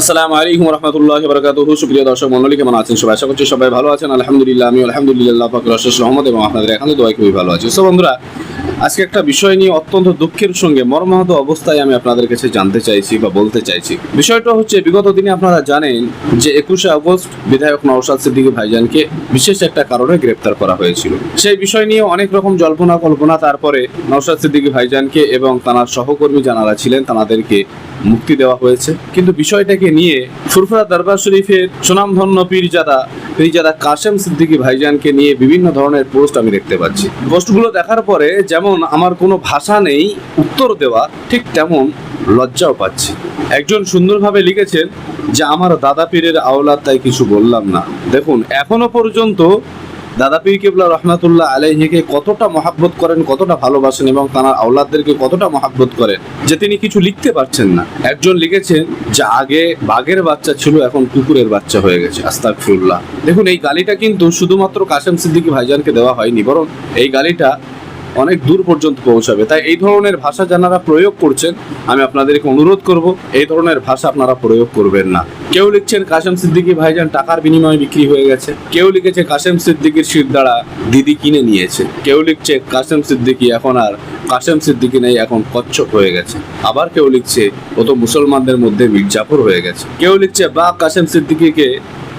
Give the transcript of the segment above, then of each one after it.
আসসালামু আলাইকুম রহমতুল্লাহ বরকাতুহু সুপ্রিয় দর্শক মন্ডলী কেমন আছেন সবাই? আশা করছি সবাই ভালো আছেন। আলহামদুলিল্লাহ আমি আলহামদুলিল্লাহ অশেষ রহমত এবং আপনাদের এখানে দোয়াই খুবই ভালো আছে। সো বন্ধুরা আজকে একটা বিষয় নিয়ে অত্যন্ত দুঃখের সঙ্গে মর্মাহত অবস্থায় আমি আপনাদের কাছে জানতে চাইছি বা বলতে চাইছি। বিষয়টা হচ্ছে, বিগত দিনে আপনারা জানেন যে একুশে আগস্ট বিধায়ক নওশাদ সিদ্দিকী ভাইজানকে বিশেষ একটা কারণে গ্রেপ্তার করা হয়েছিল। সেই বিষয় নিয়ে অনেক রকম জল্পনা কল্পনা, তারপরে নওশাদ সিদ্দিকী ভাইজানকে এবং তার সহকর্মী যারা ছিলেন, তাদেরকে মুক্তি দেওয়া হয়েছে। কিন্তু বিষয়টাকে নিয়ে ফুরফুরা দরবার শরীফের সুনামধন্য পীরজাদা পীরজাদা কাশেম সিদ্দিকি ভাইজানকে নিয়ে বিভিন্ন ধরনের পোস্ট আমি দেখতে পাচ্ছি। পোস্টগুলো দেখার পরে যেমন আমার কোনো ভাষা নেই, উত্তর দেওয়া, ঠিক তেমন লজ্জাও পাচ্ছি। একজন সুন্দরভাবে লিখেছেন যে, আমার দাদা পীরের আওলাদ তাই কিছু বললাম না। দেখুন, এখনও পর্যন্ত দাদা পীর কেবলা রহমাতুল্লাহ আলাইহিকে কতটা মহাব্বত করেন, কতটা ভালোবাসেন এবং তাঁর আওলাদদেরকে কতটা মহাব্বত করেন, যে তিনি কিছু লিখতে পারছেন না। একজন লিখেছেন, যে আগে বাঘের বাচ্চা ছিল, এখন কুকুরের বাচ্চা হয়ে গেছে। আস্তাগফিরুল্লাহ। দেখুন, এই গালিটা কিন্তু শুধুমাত্র কাশেম সিদ্দিকী ভাইজানকে দেওয়া হয়নি, বরং এই গালিটা অনেক দূর পর্যন্ত পৌঁছাবে। তাই এই ধরনের ভাষা যারা প্রয়োগ করছেন, আমি আপনাদেরকে অনুরোধ করব, এই ধরনের ভাষা আপনারা প্রয়োগ করবেন না। কেউ লিখছেন, কাশেম সিদ্দিকী ভাইজান, টাকার বিনিময়ে বিক্রি হয়ে গেছে। কেউ লিখেছে, কাশেম সিদ্দিকীর দ্বারা দিদি কিনে নিয়েছে। কেউ লিখছে, কাশেম সিদ্দিকি এখন আর, কাশেম সিদ্দিকি নেই, এখন কচ্ছপ হয়ে গেছে। আবার কেউ লিখছে, ও তো মুসলমানদের মধ্যে মির্জাফর হয়ে গেছে। কেউ লিখছে বা কাশেম সিদ্দিকিকে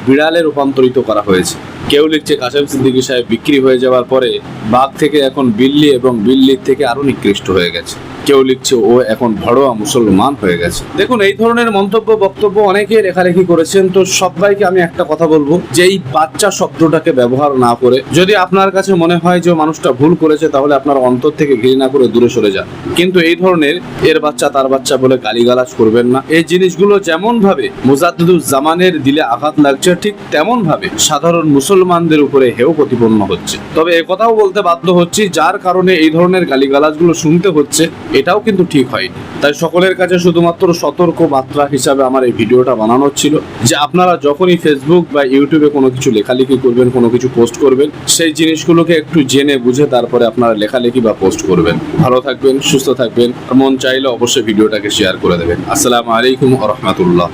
বিড়ালে রূপান্তরিত করা হয়েছে। কেউ লিখছে কাশেম সিদ্দিকী সাহেব বিক্রি হয়ে যাওয়ার পরে বাঘ থেকে এখন বিল্লি এবং বিল্লির থেকে আরও নিকৃষ্ট হয়ে গেছে। কেউ লিখছে ও এখন ভড়োয়া মুসলমান হয়ে গেছে। দেখুন, এই ধরনের মন্তব্য, বক্তব্য অনেকে লেখালেখি করেছেন, তো সবাইকে আমি একটা কথা বলব যে এই বাচ্চা শব্দটাকে ব্যবহার না করে যদি আপনার কাছে মনে হয় যে মানুষটা ভুল করেছে, তাহলে আপনার অন্তর থেকে ঘৃণা করে দূরে সরে যান। কিন্তু এই ধরনের এর বাচ্চা, তার বাচ্চা বলে গালিগালাজ করবেন না। এই জিনিসগুলো যেমন ভাবে মুজাদ্দুজ জামানের দিলে আঘাত লাগছে, ঠিক তেমন ভাবে সাধারণ মুসলমানদের উপরে হেও প্রতিপন্ন হচ্ছে। তবে কথাও বলতে বাধ্য হচ্ছি, যার কারণে এই ধরনের গালিগালাজগুলো শুনতে হচ্ছে, এটাও কিন্তু ঠিক হয়নি। তাই সকলের কাছে শুধুমাত্র সতর্ক বার্তা হিসাবে আমার এই ভিডিওটা বানানো ছিল, যে আপনারা যখনই ফেসবুক বা ইউটিউবে কোনো কিছু লেখালেখি করবেন, কোনো কিছু পোস্ট করবেন, সেই জিনিসগুলোকে একটু জেনে বুঝে তারপরে আপনারা লেখালেখি বা পোস্ট করবেন। ভালো থাকবেন, সুস্থ থাকবেন মন চাইলে অবশ্যই ভিডিওটাকে শেয়ার করে দেবেন। আসসালামু আলাইকুম রহমতুল্লাহ।